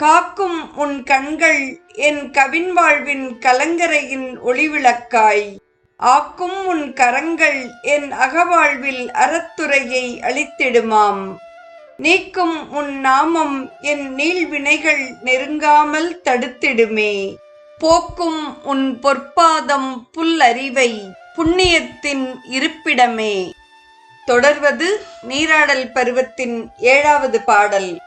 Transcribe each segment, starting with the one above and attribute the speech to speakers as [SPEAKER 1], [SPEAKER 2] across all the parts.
[SPEAKER 1] காக்கும் உன் கண்கள் என் கவின் வாழ்வின் கலங்கரையின் ஒளிவிளக்காய். ஆக்கும் உன் கரங்கள் என் அகவாழ்வில் அறத்துறையை அளித்திடுமாம். நீக்கும் உன் நாமம் என் நீள்வினைகள் நெருங்காமல் தடுத்திடுமே. போக்கும் உன் பொற்பாதம் புல்லறிவை புண்ணியத்தின் இருப்பிடமே. தொடர்வது நீராடல் பருவத்தின் ஏழாவது பாடல்.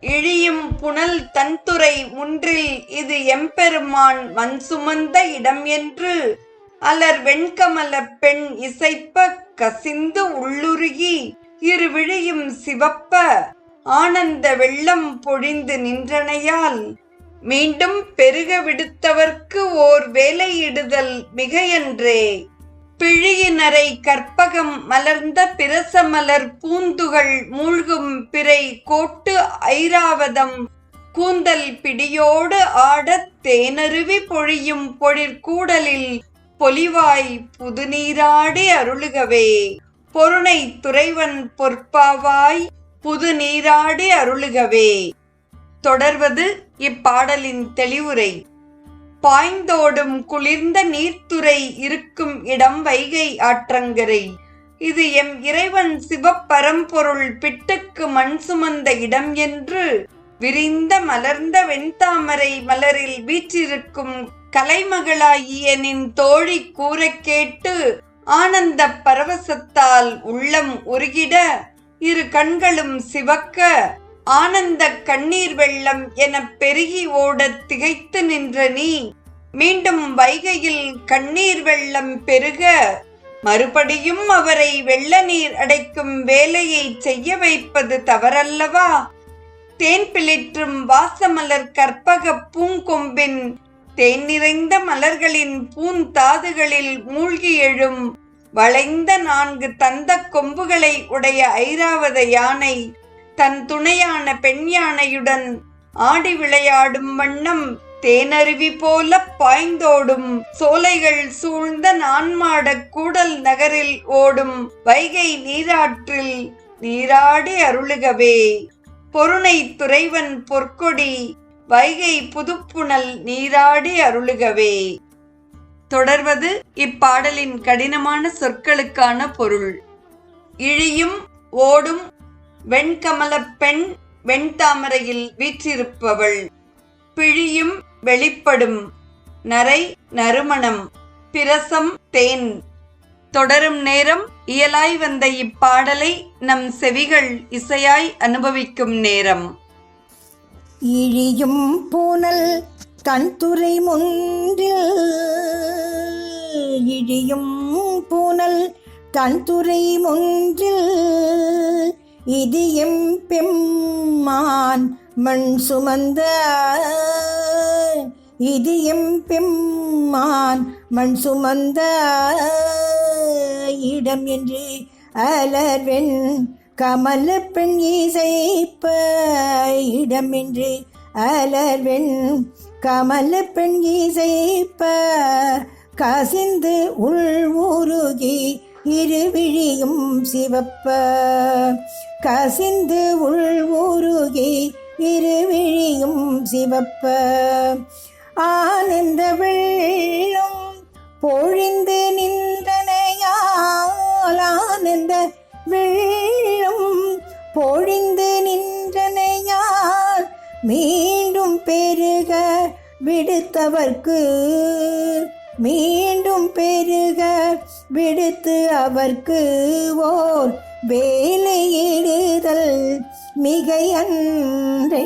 [SPEAKER 1] இழியும் புனல் தன்துறை முன்றில் இது எம்பெருமான் வன் சுமந்த இடம் என்று. அலர் வெண்கமல பெண் இசைப்ப கசிந்து உள்ளுருகி இரு விழியும் சிவப்ப. ஆனந்த வெள்ளம் பொழிந்து நின்றனையால் மீண்டும் பெருக விடுத்தவர்க்கு ஓர் வேலையிடுதல் மிகையன்றே. பிழியினரை கற்பகம் மலர்ந்த பிரசமலர் பூந்துகள் மூழ்கும் பிறை கோட்டு ஐராவதம். கூந்தல் பிடியோடு ஆடத் தேனருவி பொழியும் பொழிற்கூடலில் பொலிவாய் புதுநீராடி அருளுகவே. பொருணை துறைவன் பொற்பாவாய் புது நீராடி அருளுகவே. தொடர்வது இப்பாடலின் தெளிவுரை. பாய்ந்தோடும் குளிர்ந்த நீர்த்துறை இருக்கும் இடம் வைகை ஆற்றங்கரை. இது எம் இறைவன் சிவப்பரம்பொருள் பிட்டுக்கு மண் சுமந்த இடம் என்று விரிந்த மலர்ந்த வெண்தாமரை மலரில் வீற்றிருக்கும் கலைமகளாகிய நின் தோழி கூற கேட்டு ஆனந்த பரவசத்தால் உள்ளம் உருகிட இரு கண்களும் சிவக்க ஆனந்த கண்ணீர் வெள்ளம் என பெருகி ஓடத் திகைத்து நின்ற நீ மீண்டும் வைகையில் கண்ணீர் வெள்ளம் பெருக மறுபடியும் அவரை வெள்ள நீர் அடைக்கும் வேலையை செய்ய வைப்பது தவறல்லவா? தேன் பிளிற்றும் வாசமலர் கற்பக பூங்கொம்பின் தேன் நிறைந்த மலர்களின் பூந்தாதுகளில் மூழ்கி எழும் வளைந்த நான்கு தந்த கொம்புகளை உடைய ஐராவத யானை தன் துணையான பெண் யானையுடன் ஆடி விளையாடும் வண்ணம் தேனருவி போல பாய்ந்தோடும் சோலைகள் சூழ்ந்த நான்மாட கூடல் நகரில் ஓடும் வைகை நீராற்றில் நீராடி அருளுகவே. பொருணை துறைவன் பொற்கொடி வைகை புதுப்புணல் நீராடி அருளுகவே. தொடர்வது இப்பாடலின் கடினமான சொற்களுக்கான பொருள். இழியும் ஓடும் வெண்கமலப் பெண் வெண்தாமரையில் வீற்றிருப்பவள். பிழியும் வெளிப்படும் நரை நறுமணம் பிரசம் தேன். தொடரும் நேரம் இயலாய் வந்த இப்பாடலை நம் செவிகள் இசையாய் அனுபவிக்கும் நேரம்.
[SPEAKER 2] இழியும் பூனல் கண்துறை முன்றில். இழியும் பூனல் கண்துறை முன்றில். இது எம் பெம்மான் மண் சுமந்த இது எம்பெம்மான் மண் சுமந்த இடம் என்று அலர்வெண் கமல பெண் இசைப்ப இடம் என்று அலர்வெண் கமல பெண் இசைப்ப கசிந்து உள் உருகி இருவிழியும் சிவப்ப கசிந்து உள் உருகி இருவிழியும் சிவப்ப ஆனந்த வெள்ளம் பொழிந்து நின்றனையால் ஆனந்த வெள்ளம் பொழிந்து நின்றனையால் மீண்டும் பெருக விடுத்தவர்க்கு மீண்டும் பெருக விடுத்து அவர்க்கு ஓர் வேலையிடுதல் மிகையன்றே.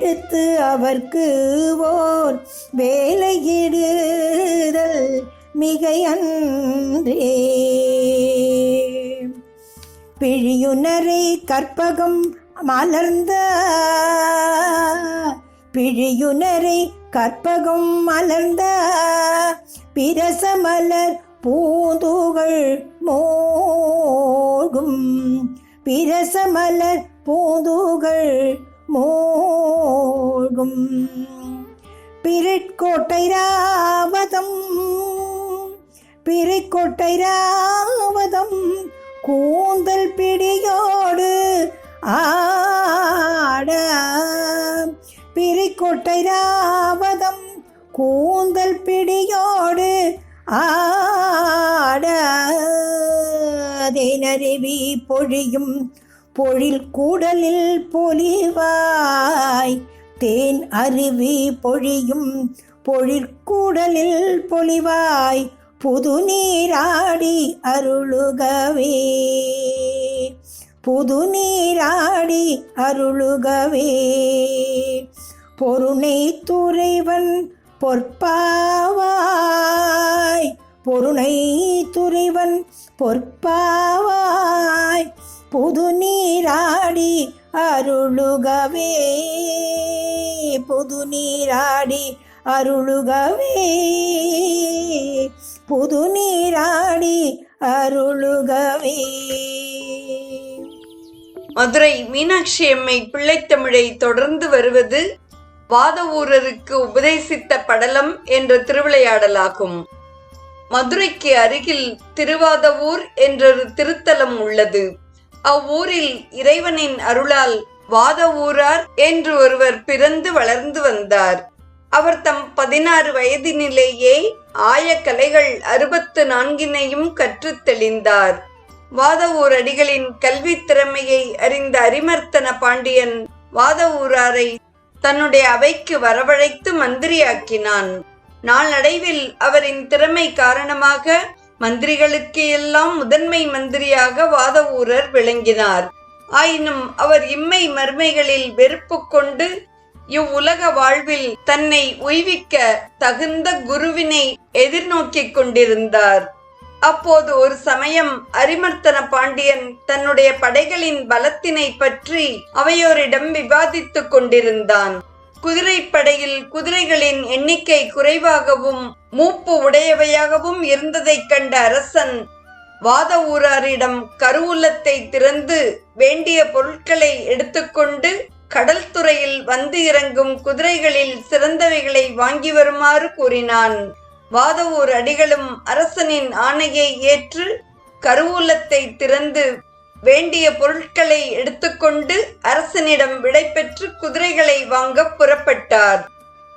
[SPEAKER 2] எடுத்து அவர்க்கு ஓர் வேலையிடுதல் மிகையன்றே. பிழியுணரை கற்பகம் மலர்ந்த பிழியுணரை கற்பகம் மலர்ந்த பிரசமலர் பூந்தூகள் மோகும். பிரசமலர் பூந்தூகள் மோகும். பிரிட்கோட்டை ராவதம் பிரிக்கோட்டை ராவதம் கூந்தல் பிடியோடு ஆட. பிரிக்கோட்டை ராவதம் கூந்தல் பிடியோடு ஆட. தேனருவி பொழியும் பொழில் கூடலில் பொலிவாய். தேன் அருவி பொழியும் பொழிற்கூடலில் பொலிவாய். புது நீராடி அருளுகவே. புது நீராடி அருளுகவே. பொருணை துறைவன் பொற்பாவாய். பொருணை துறைவன் பொற்பாவாய். புது நீராடி அருளுகவே புது நீராடி அருளுகவே புது நீராடி அருளுகவே.
[SPEAKER 1] மதுரை மீனாட்சி அம்மை பிள்ளைத்தமிழை தொடர்ந்து வருவது வாதவூரருக்கு உபதேசித்த படலம் என்ற திருவிளையாடலாகும். மதுரைக்கு அருகில் திருவாதவூர் என்றொரு திருத்தலம் உள்ளது. அவ்வூரில் இறைவனின் அருளால் வாதவூரார் என்று ஒருவர் பிறந்து வளர்ந்து வந்தார். அவர் தம் பதினாறு வயதினிலேயே ஆய கலைகள் அறுபத்து நான்கினையும் கற்றுத் தெளிந்தார். வாதவூர் அடிகளின் கல்வி திறமையை அறிந்த அரிமர்த்தன பாண்டியன் வாதவூராரை தன்னுடைய அவைக்கு வரவழைத்து மந்திரியாக்கினான். நாளடைவில் அவரின் திறமை காரணமாக மந்திரிகளுக்கு எல்லாம் முதன்மை மந்திரியாக வாதவூரர் விளங்கினார். ஆயினும் அவர் இம்மை மர்மைகளில் வெறுப்பு கொண்டு இவ்வுலக வாழ்வில் தன்னை உய்விக்க தகுந்த குருவினை எதிர்நோக்கிக் கொண்டிருந்தார். அப்போது ஒரு சமயம் அரிமர்த்தன பாண்டியன் தன்னுடைய படைகளின் பலத்தினை பற்றி அவையோரிடம் விவாதித்துக் கொண்டிருந்தான். குதிரைப்படையில் குதிரைகளின் எண்ணிக்கை குறைவாகவும் மூப்பு உடையவையாகவும் இருந்ததைக் கண்ட அரசன் வாத ஊராரிடம் கருவூலத்தை திறந்து வேண்டிய பொருட்களை எடுத்துக்கொண்டு கடல் துறையில் வந்து இறங்கும் குதிரைகளில் சிறந்தவைகளை வாங்கி வருமாறு கூறினான். வாதவூர் அடிகளும் அரசனின் ஆணையை ஏற்று கருவூலத்தை திறந்து வேண்டிய பொருட்களை எடுத்துக்கொண்டு அரசனிடம் விடைபெற்று குதிரைகளை வாங்க புறப்பட்டார்.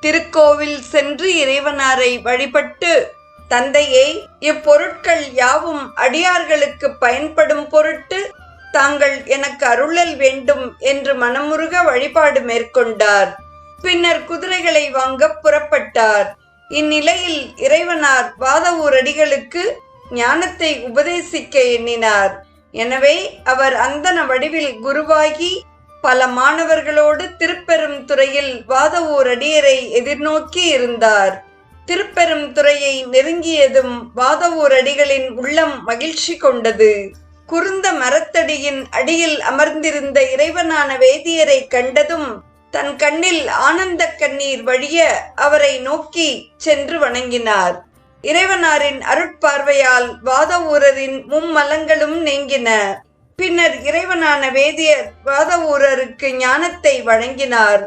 [SPEAKER 1] திருக்கோவில் சென்று இறைவனாரை வழிபட்டு தந்தையை இப்பொருட்கள் யாவும் அடியார்களுக்கு பயன்படும் பொருட்டு தாங்கள் எனக்கு அருளல் வேண்டும் என்று மனமுருக வழிபாடு மேற்கொண்டார். பின்னர் குதிரைகளை வாங்க புறப்பட்டார். இந்நிலையில் இறைவனார் வாதவூரடிகளுக்கு ஞானத்தை உபதேசிக்க எண்ணினார். எனவே அவர் அந்தன வடிவில் குருவாகி பல மாணவர்களோடு திருப்பெரும் துறையில் வாதவூர் அடியரை எதிர்நோக்கி இருந்தார். திருப்பெரும் துறையை நெருங்கியதும் வாதவூர் அடிகளின் உள்ளம் மகிழ்ச்சி கொண்டது. குறுந்த மரத்தடியின் அடியில் அமர்ந்திருந்த இறைவனான வேதியரை கண்டதும் தன் கண்ணில் ஆனந்த கண்ணீர் வழிய அவரை நோக்கி சென்று வணங்கினார். இறைவனாரின் அருட்பார்வையால் வாதவூரரின் மும்மலங்களும் நீங்கின. பின்னர் இறைவனான வேதியர் வாதவூரருக்கு ஞானத்தை வழங்கினார்.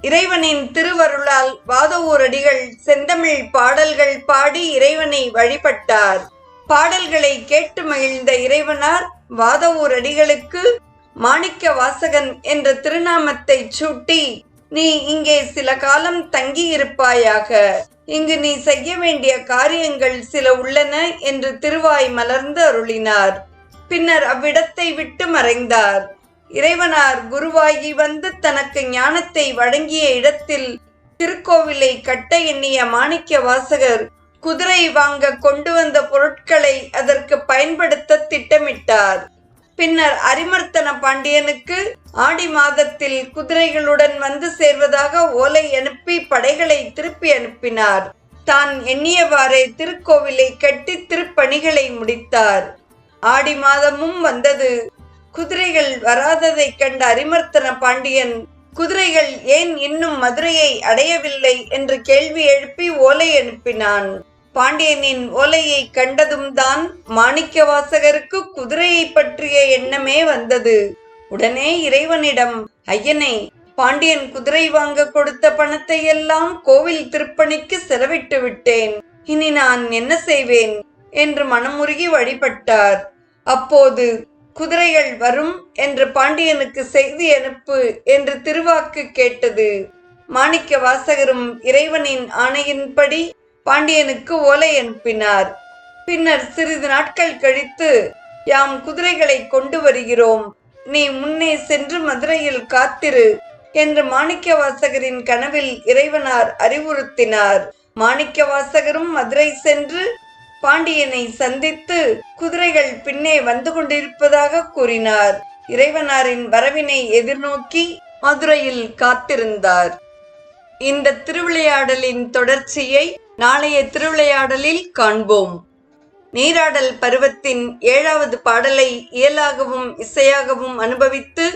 [SPEAKER 1] இறைவனின் திருவருளால் வாதவூரடிகள் செந்தமிழ் பாடல்கள் பாடி இறைவனை வழிபட்டார். பாடல்களை கேட்டு மகிழ்ந்த இறைவனார் வாதவூரடிகளுக்கு மாணிக்க வாசகன் என்ற திருநாமத்தை சூட்டி நீ இங்கே சில காலம் தங்கி இருப்பாயாக இங்கு நீ செய்ய வேண்டிய காரியங்கள் சில உள்ளன என்று திருவாய் மலர்ந்து அருளினார். பின்னர் அவ்விடத்தை விட்டு மறைந்தார். இறைவனார் குருவாகி வந்து தனக்கு ஞானத்தை வழங்கிய இடத்தில் திருக்கோவிலை கட்ட எண்ணிய மாணிக்க வாசகர் குதிரை வாங்க கொண்டு வந்த பொருட்களை அதற்கு பயன்படுத்த திட்டமிட்டார். பின்னர் அரிமர்த்தன பாண்டியனுக்கு ஆடி மாதத்தில் குதிரைகளுடன் வந்து சேர்வதாக ஓலை அனுப்பி படைகளை திருப்பி அனுப்பினார். தான் எண்ணியவாறே திருக்கோவிலை கட்டி திருப்பணிகளை முடித்தார். ஆடி மாதமும் வந்தது. குதிரைகள் வராததைக் கண்ட அரிமர்த்தன பாண்டியன் குதிரைகள் ஏன் இன்னும் மதுரையை அடையவில்லை என்று கேள்வி எழுப்பி ஓலை அனுப்பினான். பாண்டியனின் ஓலையை கண்டதும் தான் மாணிக்கவாசகருக்கு குதிரையை பற்றிய எண்ணமே வந்தது. உடனே இறைவனிடம் ஐயனே பாண்டியன் குதிரை வாங்க கொடுத்த பணத்தை எல்லாம் கோவில் திருப்பணிக்கு செலவிட்டு விட்டேன். இனி நான் என்ன செய்வேன்? என்று மனமுருகி வழிபட்டார். அப்போது குதிரைகள் வரும் என்று பாண்டியனுக்கு செய்தி அனுப்பு என்று திருவாக்கு கேட்டது. மாணிக்க வாசகரும் இறைவனின் ஆணையின்படி பாண்டியனுக்கு ஓலை அனுப்பினார். பின்னர் சிறிது நாட்கள் கழித்து யாம் குதிரைகளை கொண்டு வருகிறோம். நீ முன்னே சென்று மதுரையில் காத்திரு என்று மாணிக்கவாசகரின் கனவில் இறைவனார் அறிவுறுத்தினார். மாணிக்கவாசகரும் மதுரை சென்று பாண்டியனை சந்தித்து குதிரைகள் பின்னே வந்து கொண்டிருப்பதாக கூறினார். இறைவனாரின் வரவினை எதிர்நோக்கி மதுரையில் காத்திருந்தார். இந்த திருவிளையாடலின் தொடர்ச்சியை நாளைய திருவிளையாடலில் காண்போம். நீராடல் பருவத்தின் ஏழாவது பாடலை இயலாகவும் இசையாகவும் அனுபவித்து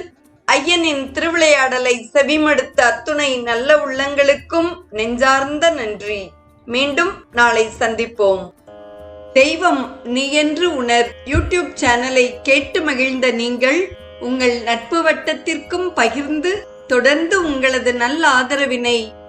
[SPEAKER 1] ஐயனின் திருவிளையாடலை செவிமடுத்த அத்துணை நல்ல உள்ளங்களுக்கும் நெஞ்சார்ந்த நன்றி. மீண்டும் நாளை சந்திப்போம். தெய்வம் நீ என்று உணர் யூடியூப் சேனலை கேட்டு மகிழ்ந்த நீங்கள் உங்கள் நட்பு வட்டத்திற்கும் பகிர்ந்து தொடர்ந்து உங்களது நல்ல ஆதரவினை